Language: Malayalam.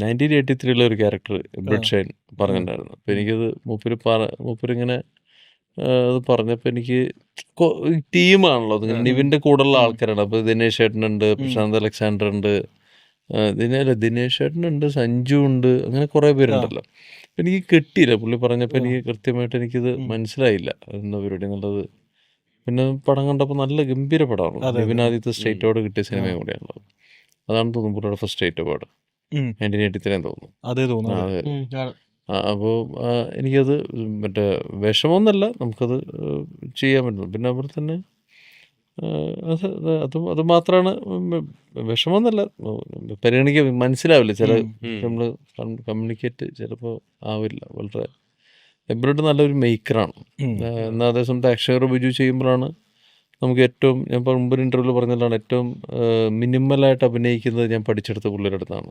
നയന്റീൻ എയ്റ്റി ത്രീയിലെ ഒരു ക്യാരക്ടർ ബ്ലഡ് ഷൈൻ പറഞ്ഞിട്ടുണ്ടായിരുന്നു. അപ്പോൾ എനിക്കത് മൂപ്പര് പറ മൂപ്പരിങ്ങനെ അത് പറഞ്ഞപ്പോൾ എനിക്ക് ടീമാണല്ലോ അത് നിവിന്റെ കൂടെയുള്ള ആൾക്കാരാണ്. അപ്പോൾ ദിനേശ് ചേട്ടനുണ്ട് പ്രശാന്ത് അലക്സാണ്ടർ ഉണ്ട് ആ, ദിനേ അല്ല ദിനേശ് ചേട്ടനുണ്ട് സഞ്ജു ഉണ്ട് അങ്ങനെ കുറേ പേരുണ്ടല്ലോ. എനിക്ക് കിട്ടിയില്ല. പുള്ളി പറഞ്ഞപ്പോൾ എനിക്ക് കൃത്യമായിട്ട് എനിക്കിത് മനസ്സിലായില്ല എന്താ പരിപാടി എന്നുള്ളത്. പിന്നെ പടം കണ്ടപ്പോൾ നല്ല ഗംഭീര പടമാണ് നിവിൻ ആദ്യത്തെ സ്റ്റേറ്റ് അവാർഡ് കിട്ടിയ സിനിമയും കൂടെയാണല്ലോ. അതാണ് തോന്നുന്നു പുള്ളിയുടെ ഫസ്റ്റ് സ്റ്റേറ്റ് ഉം. നയന്റീൻ എയ്റ്റി ത്രീ തോന്നുന്നു. അതേ തോന്നുന്നു. അപ്പോൾ എനിക്കത് മറ്റേ വിഷമമൊന്നല്ല നമുക്കത് ചെയ്യാൻ പറ്റുന്നു പിന്നെ അവിടെ തന്നെ അത് അത് മാത്രമാണ് വിഷമമൊന്നല്ല. പരിഗണിക്കാൻ മനസ്സിലാവില്ല. ചില നമ്മൾ കമ്മ്യൂണിക്കേറ്റ് ചിലപ്പോൾ ആവില്ല. വളരെ എബ്രോഡ് നല്ലൊരു മേക്കറാണ്. എന്നാൽ അതേസമയത്ത് അക്ഷയർ ബിജു ചെയ്യുമ്പോഴാണ് നമുക്ക് ഏറ്റവും ഞാൻ മുമ്പ് ഇന്റർവ്യൂവിൽ പറഞ്ഞതാണ് ഏറ്റവും മിനിമലായിട്ട് അഭിനയിക്കുന്നത് ഞാൻ പഠിച്ചെടുത്ത പുള്ളിയുടെ അടുത്താണ്.